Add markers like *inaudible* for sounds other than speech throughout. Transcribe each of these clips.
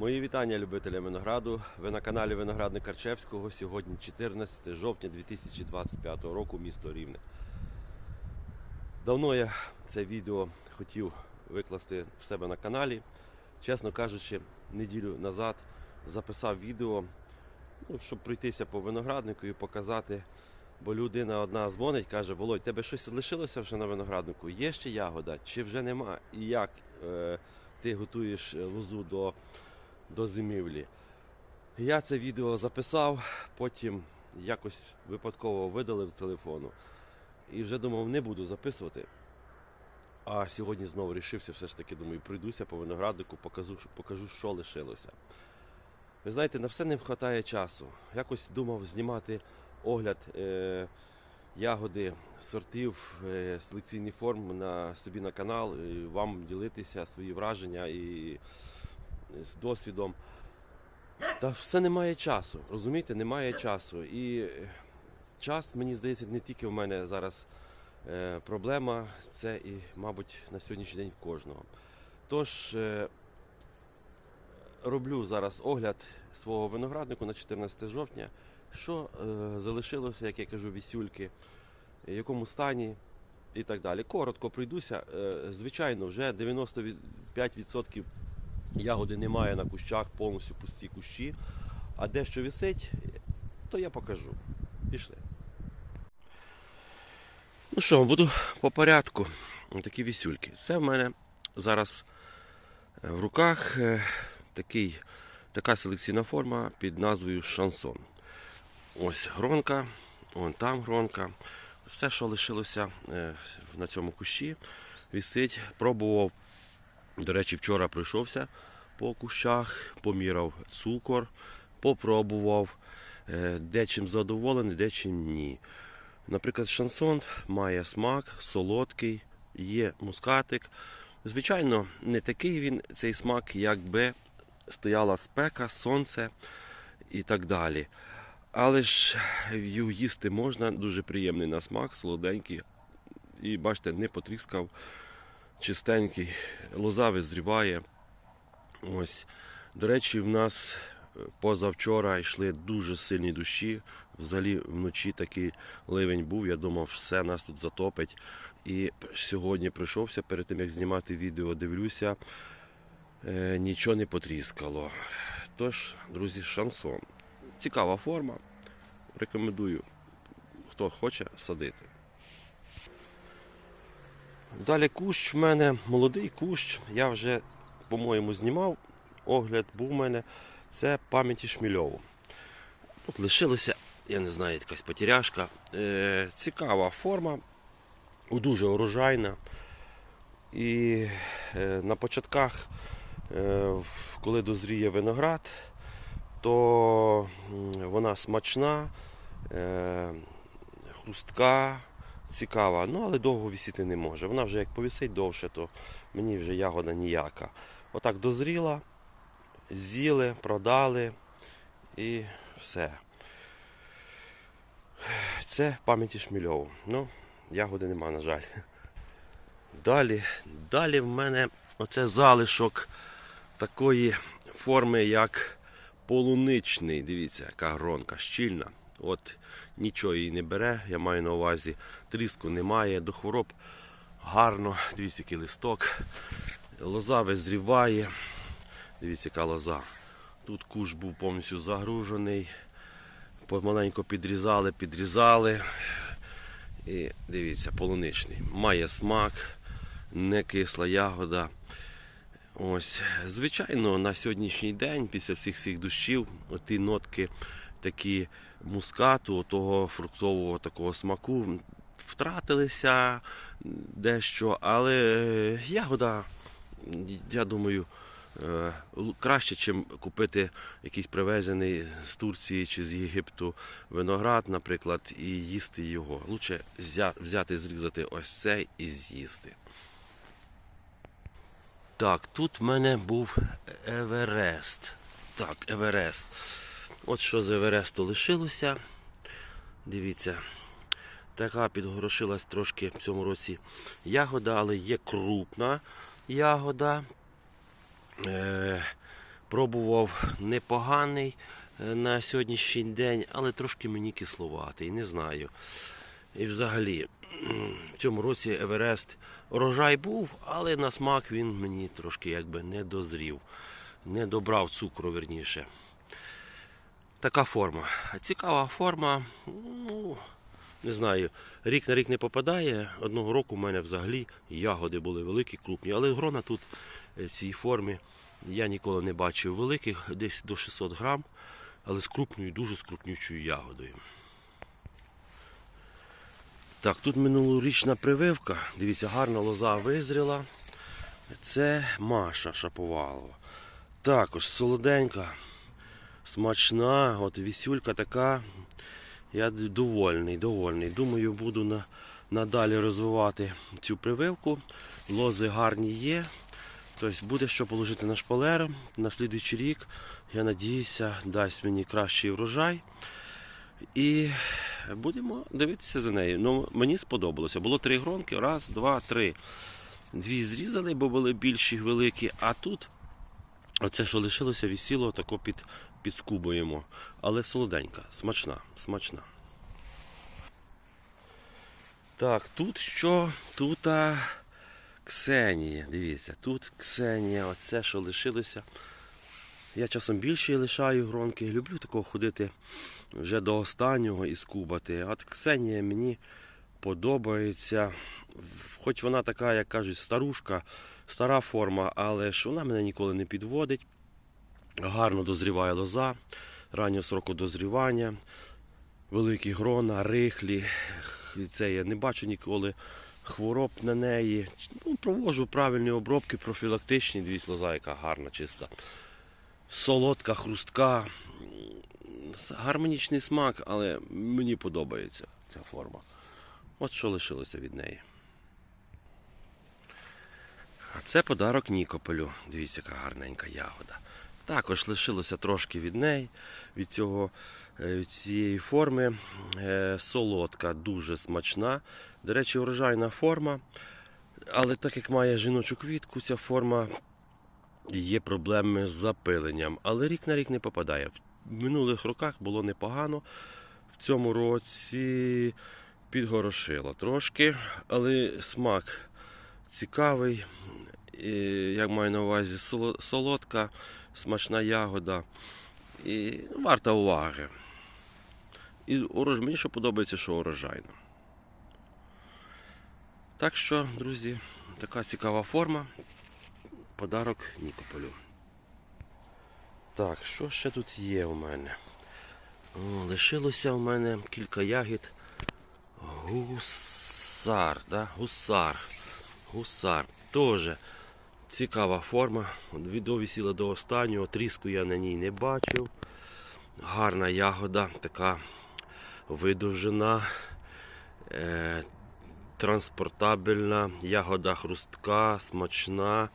Мої вітання любителям винограду. Ви на каналі Виноградник Карчевського. Сьогодні 14 жовтня 2025 року, місто Рівне. Давно я це відео хотів викласти в себе на каналі. Чесно кажучи, неділю назад записав відео, ну, щоб пройтися по винограднику і показати. Бо людина одна дзвонить, каже, Володь, тебе щось лишилося вже на винограднику? Є ще ягода, чи вже нема? І як е, ти готуєш лозу до, до зимівлі? Я це відео записав, потім якось випадково видалив з телефону. І вже думав, не буду записувати. А сьогодні знову рішився, все ж таки думаю, пройдуся по винограднику, покажу, покажу, що лишилося. Ви знаєте, на все не вистачає часу. Якось думав знімати огляд е, ягоди, сортів, е, селекційний форм на собі на канал, і вам ділитися свої враження і з досвідом. Та все немає часу, розумієте, немає часу. І час, мені здається, не тільки в мене зараз е, проблема, це і, мабуть, на сьогоднішній день в кожного. Тож е, роблю зараз огляд свого винограднику на 14 жовтня. Що е, залишилося, як я кажу, вісюльки, в якому стані і так далі. Коротко пройдуся. Звичайно, вже 95% ягоди немає на кущах, повністю пусті кущі. А де що висить, то я покажу. Пішли. Ну що, буду по порядку. Такі вісюльки. Це в мене зараз е, в руках е, такий, така селекційна форма під назвою Шансон. Ось гронка, вон там гронка. Все, що лишилося е, на цьому кущі, висить. Пробував, до речі, вчора пройшовся по кущах, поміряв цукор, попробував, е, дечим задоволений, дечим ні. Наприклад, шансон має смак, солодкий, є мускатик. Звичайно, не такий він цей смак, якби стояла спека, сонце і так далі. Але ж його їсти можна, дуже приємний на смак, солоденький. І бачите, не потріскав, чистенький, лоза визріває. Ось. До речі, в нас е, позавчора йшли дуже сильні дощі. Взагалі вночі такий ливень був. Я думав, все нас тут затопить. І сьогодні прийшовся, перед тим як знімати відео, дивлюся, е, нічого не потріскало. Тож, друзі, шансон. Цікава форма. Рекомендую, хто хоче садити. Далі кущ в мене молодий кущ. Я вже, по-моєму, знімав. Огляд був у мене. Це пам'яті Шмільову. Тут лишилося, я не знаю, якась потеряшка. Е, цікава форма, дуже урожайна. І е, на початках, е, коли дозріє виноград, то вона смачна, е, хрустка, цікава, ну але довго висіти не може. Вона вже як повісить довше, то мені вже ягода ніяка. Отак дозріла, з'їли, продали і все. Це пам'яті Шмільову. Ну, ягоди нема, на жаль. Далі, далі в мене оце залишок такої форми, як полуничний. Дивіться, яка гронка щільна. От нічого її не бере, я маю на увазі, тріску немає, до хвороб гарно. Дивіться, який листок. Лоза визріває. Дивіться, яка лоза. Тут куш був повністю загружений. Помаленько підрізали, підрізали. І дивіться, полуничний. Має смак, не кисла ягода. Ось, звичайно, на сьогоднішній день, після всіх всіх дощів, ті нотки такі мускату, того фруктового такого смаку втратилися дещо, але е, ягода, я думаю, е, краще, ніж купити якийсь привезений з Турції чи з Єгипту виноград, наприклад, і їсти його. Лучше взя- взяти, зрізати ось цей і з'їсти. Так, тут в мене був Еверест. Так, Еверест. От що з Евересту лишилося. Дивіться, така підгорошилась трошки в цьому році ягода, але є крупна ягода. Е, Пробував непоганий е, на сьогоднішній день, але трошки мені кисловатий, не знаю. І взагалі, в цьому році Еверест урожай був, але на смак він мені трошки якби не дозрів, не добрав цукру, верніше. Така форма. Цікава форма, ну, не знаю, рік на рік не попадає. Одного року в мене взагалі ягоди були великі, крупні, але грона тут е, в цій формі я ніколи не бачив великих, десь до 600 грам, але з крупною, дуже з крупнючою ягодою. Так, тут минулорічна прививка. Дивіться, гарна лоза визріла. Це Маша Шаповалова. Також солоденька, смачна, от вісюлька така. Я довольний, довольний. Думаю, буду на, надалі розвивати цю прививку. Лози гарні є. Тобто буде що положити на шпалери. На слідуючий рік, я надіюся, дасть мені кращий врожай. І будемо дивитися за нею. Ну, мені сподобалося. Було три гронки. Раз, два, три. Дві зрізали, бо були більші, великі. А тут оце, що лишилося, вісіло, тако під, підскубуємо. Але солоденька, смачна, смачна. Так, тут що? Тут а, Ксенія. Дивіться, тут Ксенія, оце, що лишилося. Я часом більше лишаю гронки. Люблю такого ходити вже до останнього і скубати. От Ксенія мені подобається. Хоч вона така, як кажуть, старушка, стара форма, але ж вона мене ніколи не підводить. Гарно дозріває лоза, раннього сроку дозрівання, великі грона, рихлі. Це я не бачу ніколи хвороб на неї. Ну, проводжу правильні обробки, профілактичні. Дивіться, лоза, яка гарна, чиста. Солодка, хрустка. Гармонічний смак, але мені подобається ця форма. От що лишилося від неї. А це подарок Нікополю. Дивіться, яка гарненька ягода. Також лишилося трошки від неї, від, цього, е, від цієї форми. Е, Солодка, дуже смачна. До речі, врожайна форма. Але так як має жіночу квітку, ця форма є проблеми з запиленням. Але рік на рік не попадає. В минулих роках було непогано. В цьому році підгорошило трошки, але смак цікавий. Як маю на увазі, солодка, смачна ягода. І варта уваги. І урож... мені що подобається, що урожайно. Так що, друзі, така цікава форма. Подарок Нікополю. Так, що ще тут є у мене? О, лишилося у мене кілька ягід. Гусар, да? гусар. Гусар. Теж цікава форма. Відео висіла до останнього, тріску я на ній не бачив. Гарна ягода, така видовжена, е, транспортабельна, ягода хрустка, смачна.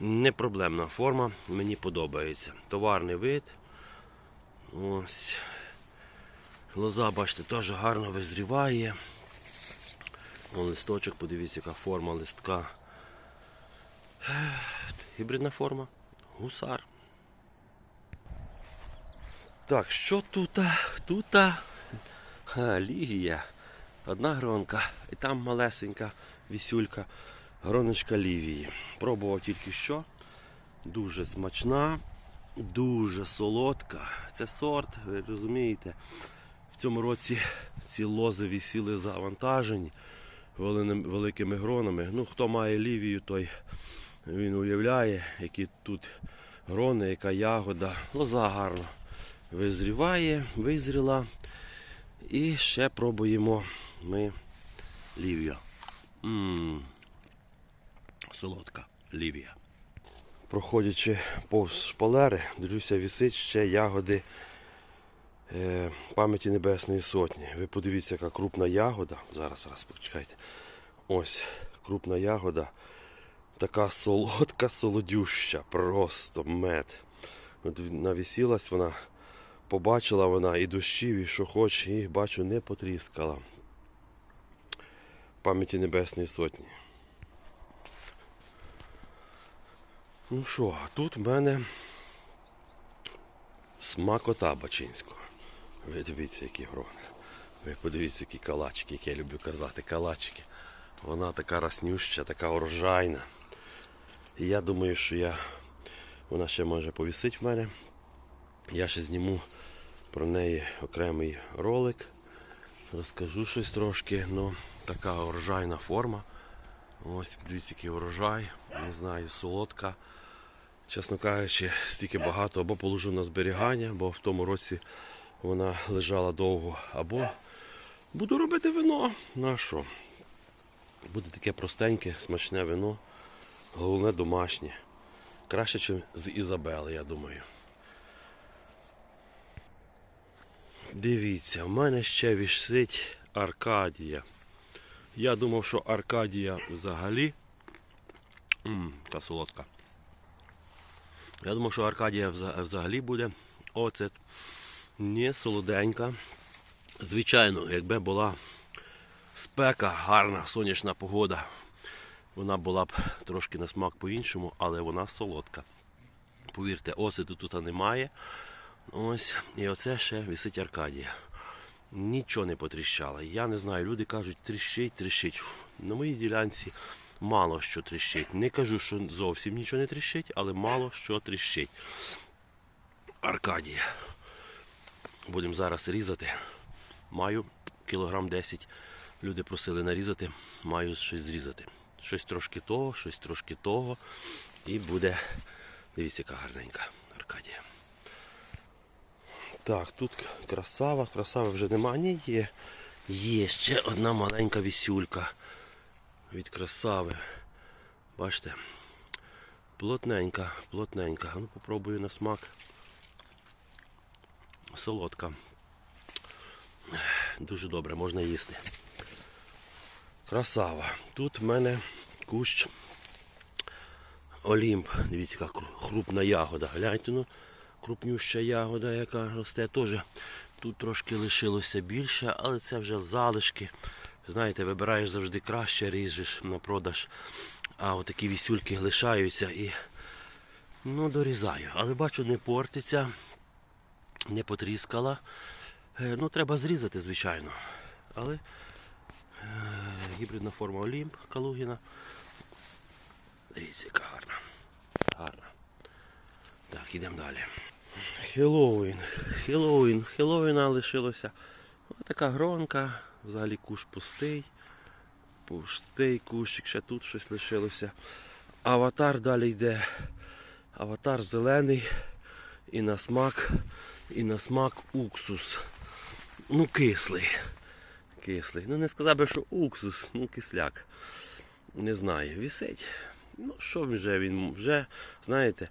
Непроблемна форма, мені подобається. Товарний вид. Ось. Лоза, бачите, теж гарно визріває. О, листочок, подивіться, яка форма листка. Гібридна форма. Гусар. Так, що тут? Тут Ха, лігія. Одна гронка. І там малесенька вісюлька. Гроночка лівії. Пробував тільки що. Дуже смачна, дуже солодка. Це сорт, ви розумієте. В цьому році ці лози висіли завантажені великими гронами. Ну, хто має лівію, той він уявляє, які тут грони, яка ягода. Лоза гарно визріває, визріла. І ще пробуємо ми лівію. М, Солодка лівія. Проходячи повз шпалери, дивлюся, вісить ще ягоди е, пам'яті Небесної Сотні. Ви подивіться, яка крупна ягода. Зараз, зараз почекайте. Ось крупна ягода. Така солодка, солодюща, просто мед. От навісілась вона, побачила вона і дощів, і що хоч, і бачу, не потріскала. Пам'яті Небесної Сотні. Ну що, тут в мене Смакота бачинського. Ви дивіться, які грони. Ви подивіться, які калачики, які я люблю казати, калачики. Вона така роснюща, така урожайна. І я думаю, що я... вона ще може повісить в мене. Я ще зніму про неї окремий ролик. Розкажу щось трошки. Ну, така урожайна форма. Ось дивіться, який урожай. Не знаю, солодка. Чесно кажучи, стільки багато або положу на зберігання, бо в тому році вона лежала довго, або буду робити вино. На що? Буде таке простеньке, смачне вино, головне домашнє. Краще, ніж з Ізабели, я думаю. Дивіться, в мене ще вісить Аркадія. Я думав, що Аркадія взагалі. Ммм, та солодка. Я думав, що Аркадія взагалі буде оцет. Ні, солоденька. Звичайно, якби була спека, гарна сонячна погода, вона була б трошки на смак по-іншому, але вона солодка. Повірте, оцету тут немає. Ось, і оце ще висить Аркадія. Нічого не потріщало. Я не знаю, люди кажуть, тріщить, тріщить. На моїй ділянці мало що тріщить. Не кажу, що зовсім нічого не тріщить, але мало що тріщить. Аркадія. Будемо зараз різати. Маю кілограм 10. Люди просили нарізати, маю щось зрізати. Щось трошки того, щось трошки того. І буде, дивіться, яка гарненька Аркадія. Так, тут красава, красави вже нема. Ні, є. Є ще одна маленька вісюлька від красави. Бачите? Плотненька, плотненька. Ну, попробую на смак. Солодка. Дуже добре, можна їсти. Красава. Тут в мене кущ Олімп. Дивіться, яка крупна ягода. Гляньте, ну, крупнюща ягода, яка росте. Теж тут трошки лишилося більше, але це вже залишки. Знаєте, вибираєш завжди краще, ріжеш на продаж. А отакі вісюльки лишаються і ну, дорізаю. Але бачу, не портиться, не потріскала. Е, Ну, треба зрізати, звичайно. Але гібридна форма Олімп Калугіна. Дивіться, яка гарна. Гарна. Так, ідемо далі. Хеллоуін. Хеллоуін. Хеллоуіна лишилося. Ось така гронка. Взагалі куш пустий. Пустий кущик, ще тут щось лишилося. Аватар далі йде. Аватар зелений. І на смак, і на смак уксус. Ну, кислий. Кислий. Ну не сказав би, що уксус, ну кисляк. Не знаю, вісить. Ну, що вже він вже, знаєте,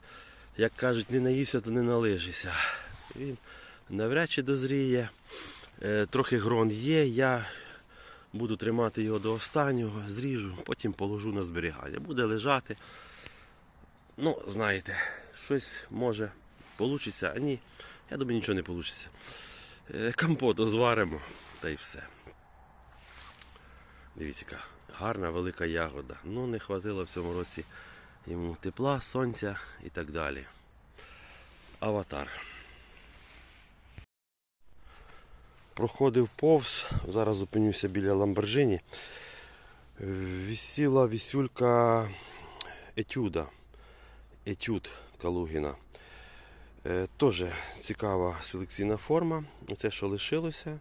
як кажуть, не наївся, то не налижися. Він навряд чи дозріє. Е, трохи грон є. Я буду тримати його до останнього, зріжу, потім положу на зберігання. Буде лежати. Ну, знаєте, щось може вийде, а ні, я думаю, нічого не вийде. Компоту зваримо та й все. Дивіться, яка гарна велика ягода. Ну, не хватило в цьому році йому тепла, сонця і так далі. Аватар. Проходив повз, зараз зупинюся біля Ламборджині. Висіла вісюлька етюда. Етюд Калугіна. Е, Теж цікава селекційна форма. Оце, що лишилося.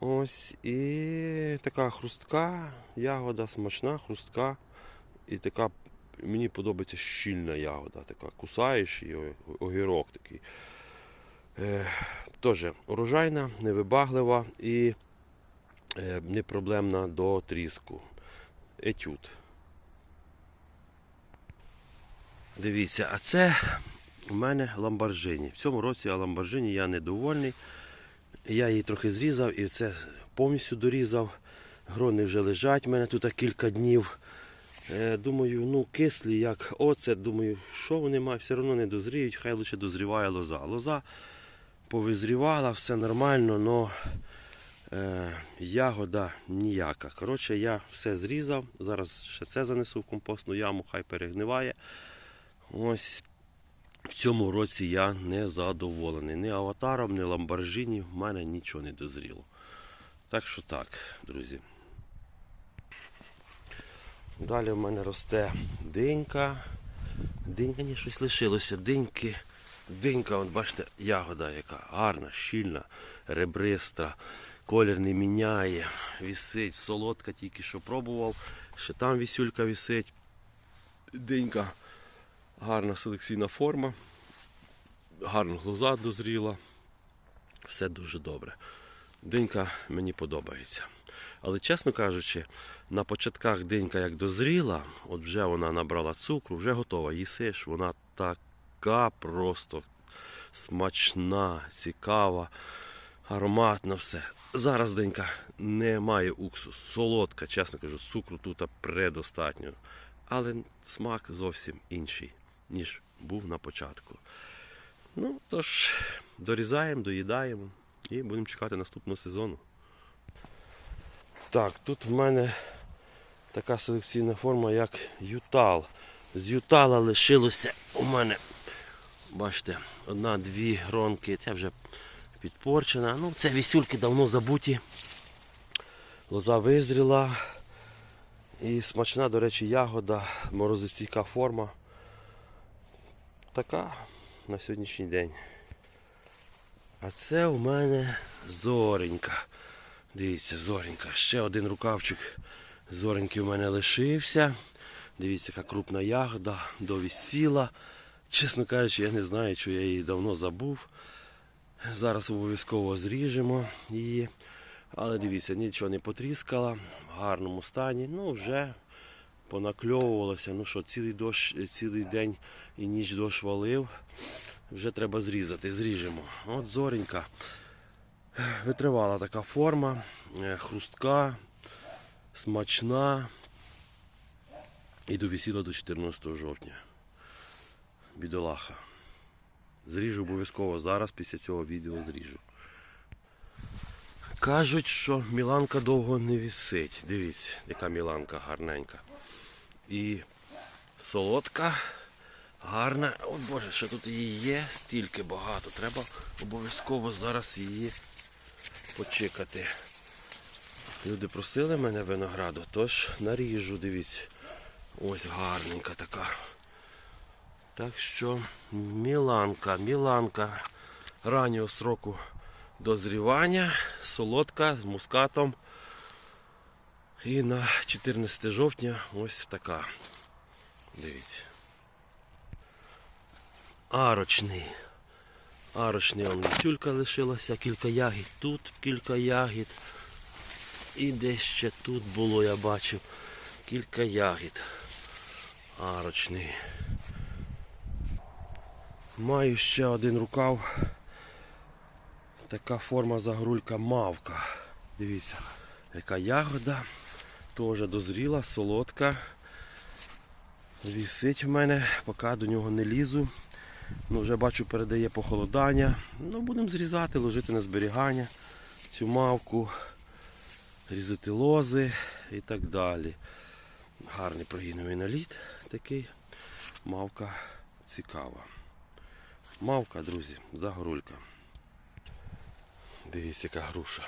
Ось і така хрустка, ягода смачна, хрустка. І така, мені подобається щільна ягода, така кусаєш і огірок такий. Е, Теж урожайна, невибаглива і е, непроблемна до тріску. Етюд. Дивіться, а це у мене ламборджині. В цьому році ламборджині я недовольний. Я її трохи зрізав і це повністю дорізав. Грони вже лежать в мене тут кілька днів. Е, Думаю, ну кислі, як оцет. Думаю, що вони мають, все одно не дозріють, хай лише дозріває лоза. Лоза повизрівала, все нормально, але е, ягода ніяка. Коротше, я все зрізав. Зараз ще це занесу в компостну яму, хай перегниває. Ось. В цьому році я не задоволений. Ні аватаром, ні ламборджині в мене нічого не дозріло. Так що так, друзі. Далі в мене росте динька. Динька, ні, щось лишилося. Диньки. Динька, от бачите, ягода яка гарна, щільна, ребриста, колір не міняє, вісить, солодка тільки що пробував. Ще там вісюлька вісить. Динька, гарна селекційна форма, гарно глуза дозріла. Все дуже добре. Динька мені подобається. Але чесно кажучи, на початках динька як дозріла, от вже вона набрала цукру, вже готова. Їсиш, вона така просто смачна, цікава, ароматна все. Зараз денька не має уксусу, солодка, чесно кажу, цукру тут предостатньо. Але смак зовсім інший, ніж був на початку. Ну, тож, дорізаємо, доїдаємо і будемо чекати наступного сезону. Так, тут в мене така селекційна форма, як Ютал. З Ютала лишилося у мене, бачите, одна-дві гронки, це вже підпорчена. Ну, це вісюльки давно забуті. Лоза визріла. І смачна, до речі, ягода, морозостійка форма. Така на сьогоднішній день. А це у мене зоренька. Дивіться, зоренька. Ще один рукавчик зореньки у мене лишився. Дивіться, яка крупна ягода, довісіла. Чесно кажучи, я не знаю, що я її давно забув. Зараз обов'язково зріжемо її. Але дивіться, нічого не потріскала, в гарному стані. Ну, вже понакльовувалося. Ну що, цілий дощ, цілий день і ніч дощ валив. Вже треба зрізати, зріжемо. От зоренька. Витривала така форма, е, хрустка, смачна. І довісіла до 14 жовтня. Бідолаха. Зріжу обов'язково зараз, після цього відео зріжу. Кажуть, що Міланка довго не вісить. Дивіться, яка Міланка гарненька. І солодка, гарна. О Боже, що тут її є, стільки багато. Треба обов'язково зараз її почекати. Люди просили мене винограду, тож наріжу, дивіться. Ось гарненька така. Так що Міланка, Міланка раннього сроку дозрівання, солодка з мускатом. І на 14 жовтня ось така. Дивіться. Арочний. Арочний он тюлька лишилася, кілька ягід, тут кілька ягід. І десь ще тут було, я бачив, кілька ягід. Арочний. Маю ще один рукав. Така форма загрулька мавка. Дивіться, яка ягода. Теж дозріла, солодка. Вісить в мене, поки до нього не лізу. Ну, Вже бачу, передає похолодання. Ну, будемо зрізати, ложити на зберігання цю мавку, різати лози і так далі. Гарний прогіновий наліт такий. Мавка цікава. Мавка, друзі, загорулька. Дивіться, яка груша.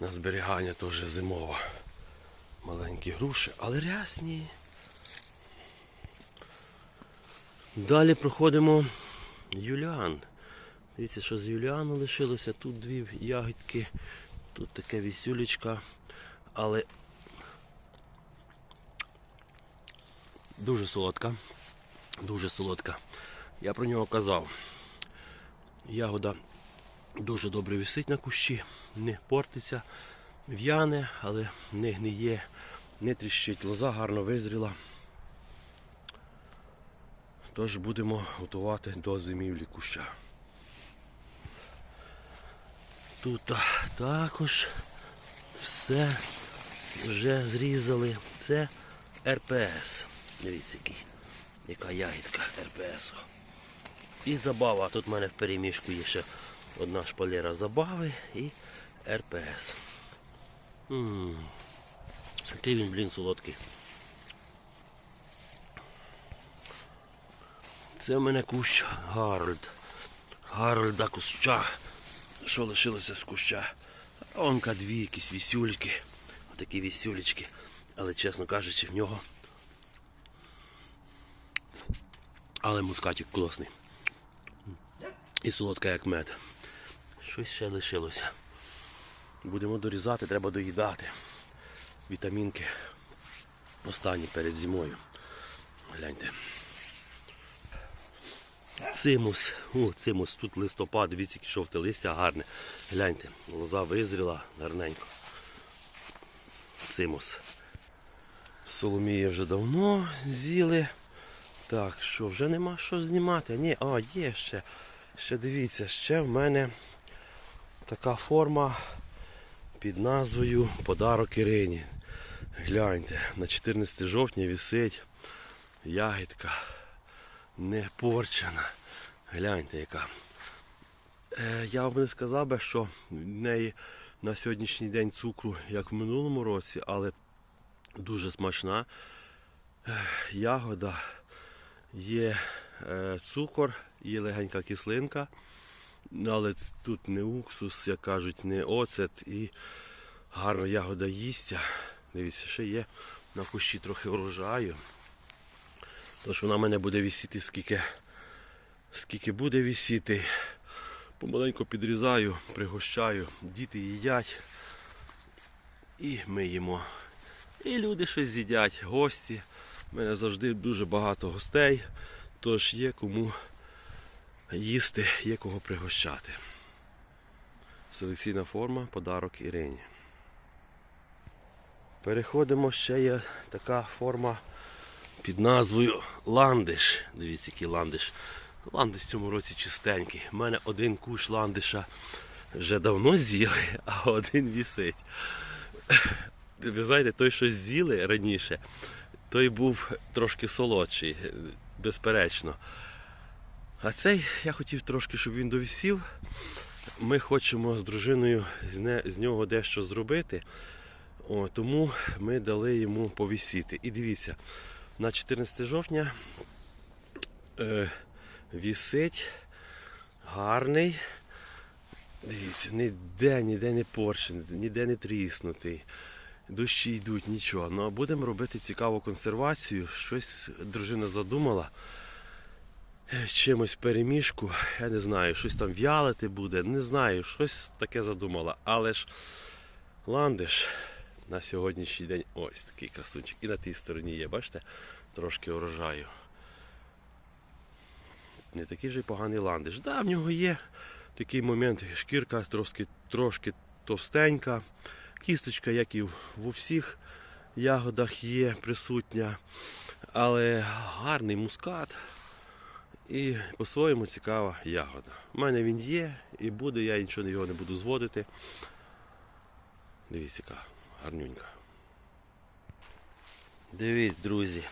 На зберігання теж зимова. Маленькі груші, але рясні. Далі проходимо Юліан. Дивіться, що з Юліану лишилося. Тут дві ягідки, тут таке вісюлечка, але дуже солодка. Дуже солодка. Я про нього казав. Ягода дуже добре висить на кущі, не портиться, в'яне, але не гниє, не тріщить. Лоза гарно визріла. Тож будемо готувати до зимівлі куща. Тут також все вже зрізали. Це РПС. Дивіться, який, яка ягідка РПСу. І забава. Тут в мене в перемішку є ще одна шпалера забави і РПС. М, Який він, блін, солодкий. Це в мене кущ Гарольд. Гарольда куща. Що лишилося з куща? Онка дві якісь вісюльки. Отакі вісюлечки. Але чесно кажучи, в нього. Але мускатик класний. І солодка як мед. Щось ще лишилося. Будемо дорізати, треба доїдати. Вітамінки останні перед зимою. Гляньте. Цимус. О, цимус. Тут листопад, дивіться, яке жовте листя гарне. Гляньте, лоза визріла гарненько. Цимус. Соломії вже давно з'їли. Так, що, вже нема що знімати? Ні, а, є ще. Ще дивіться, ще в мене така форма під назвою Подарок Ірині. Гляньте, на 14 жовтня висить ягідка не порчена. Гляньте яка. Е, я б не сказав би, що в неї на сьогоднішній день цукру, як в минулому році, але дуже смачна. Е, ягода є е, цукор, є легенька кислинка. Але тут не уксус, як кажуть, не оцет і гарна ягода їсться. Дивіться, ще є на кущі трохи урожаю. Тож вона в мене буде висіти скільки, скільки буде висіти. Помаленьку підрізаю, пригощаю, діти їдять. І ми їмо. І люди щось з'їдять, гості. У мене завжди дуже багато гостей, тож є кому їсти, є кого пригощати. Селекційна форма, подарок Ірині. Переходимо, ще є така форма під назвою ландиш. Дивіться, який ландиш. Ландиш в цьому році чистенький. У мене один куш ландиша вже давно з'їли, *laughs* а один вісить. Ви знаєте, той, що з'їли раніше, той був трошки солодший, безперечно. А цей я хотів трошки, щоб він довісів. Ми хочемо з дружиною з, з нього дещо зробити. О, тому ми дали йому повісіти. І дивіться, на 14 жовтня е, вісить гарний. Дивіться, ніде, ніде не порчений, ніде не тріснутий. Дощі йдуть, нічого. Ну а будемо робити цікаву консервацію. Щось дружина задумала. Е, Чимось перемішку, я не знаю, щось там в'ялити буде, не знаю, щось таке задумала. Але ж ландиш на сьогоднішній день ось такий красунчик. І на тій стороні є, бачите, трошки урожаю. Не такий вже й поганий ландиш. Да, в нього є такий момент, шкірка трошки, трошки товстенька, кісточка, як і в всіх ягодах є присутня, але гарний мускат. І по-своєму цікава ягода. У мене він є і буде, я нічого його не буду зводити. Дивіться, гарнюнька. Дивіться, друзі.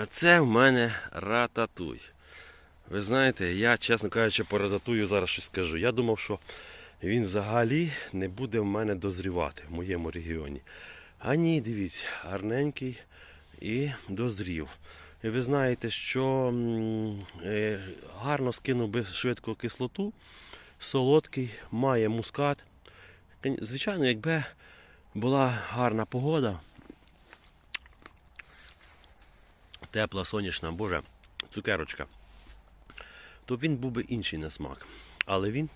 А це в мене рататуй. Ви знаєте, я, чесно кажучи, по рататую зараз щось скажу. Я думав, що він взагалі не буде в мене дозрівати в моєму регіоні. А ні, дивіться, гарненький і дозрів. І ви знаєте, що е, гарно скинув би швидко кислоту, солодкий, має мускат. Звичайно, якби була гарна погода, тепла, сонячна, боже, цукерочка, то він був би інший на смак. Але він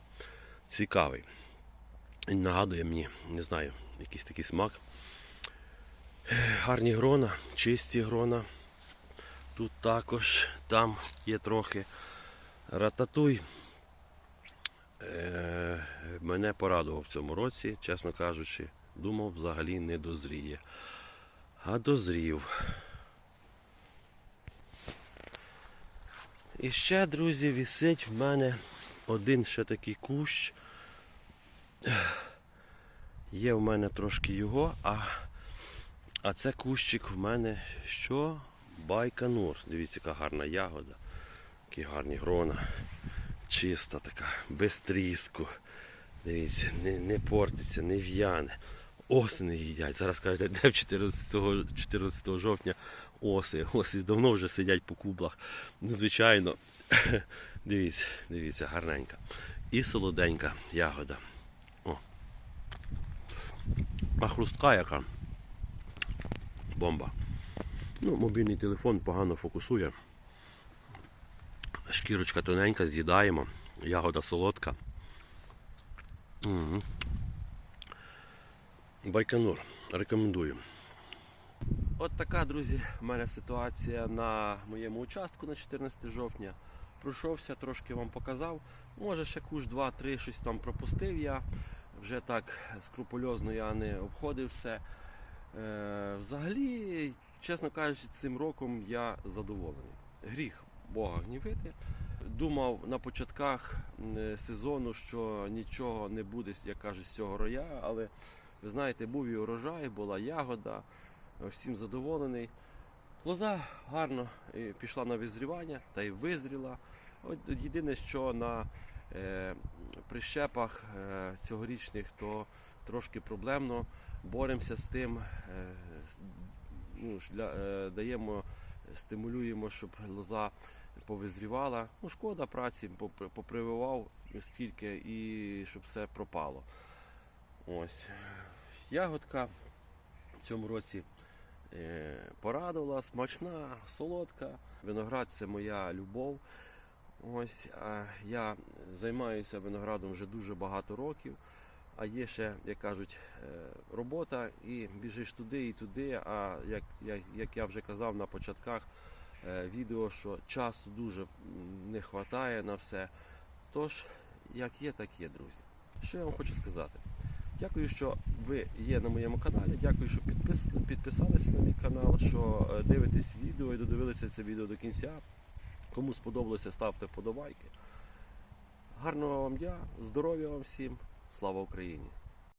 цікавий. Він нагадує мені, не знаю, якийсь такий смак. Гарні грона, чисті грона. Тут також, там є трохи рататуй. Е, мене порадував в цьому році, чесно кажучи, думав, взагалі не дозріє. А дозрів. І ще, друзі, висить в мене один ще такий кущ. Є в мене трошки його, а, а це кущик в мене що? Байконур. Дивіться, яка гарна ягода. Які гарні грона. Чиста така, без тріску. Дивіться, не, не портиться, не в'яне. Осени їдять. Зараз кажете, де 14, 14 жовтня оси. Оси давно вже сидять по кублах. Ну, звичайно, *laughs* дивіться, дивіться, гарненька. І солоденька ягода. О. А хрустка яка. Бомба. Ну, мобільний телефон погано фокусує. Шкірочка тоненька, з'їдаємо. Ягода солодка. Байконур. Рекомендую. От така, друзі, в мене ситуація на моєму участку на 14 жовтня. Пройшовся, трошки вам показав. Може ще куш 2-3 щось там пропустив я. Вже так скрупульозно я не обходив все. Е, взагалі, чесно кажучи, цим роком я задоволений. Гріх Бога гнівити. Думав на початках сезону, що нічого не буде, як кажуть, з цього роя, але ви знаєте, був і урожай, була ягода, всім задоволений. Лоза гарно е, пішла на визрівання та й визріла. От єдине, що на е, прищепах е, цьогорічних, то трошки проблемно. Боремося з тим, е, ну, шля, е, даємо, стимулюємо, щоб лоза повизрівала. Ну, шкода праці, попрививав стільки і щоб все пропало. Ось. Ягодка в цьому році е, порадувала, смачна, солодка. Виноград це моя любов. Ось я займаюся виноградом вже дуже багато років. А є ще, як кажуть, е, робота і біжиш туди і туди. А як, як, як я вже казав на початках е, відео, що часу дуже не вистачає на все. Тож, як є, так є, друзі. Що я вам хочу сказати? Дякую, що ви є на моєму каналі. Дякую, що підпис... підписалися на мій канал, що е, дивитесь відео і додивилися це відео до кінця. Кому сподобалося, ставте вподобайки. Гарного вам дня, здоров'я вам всім, слава Україні!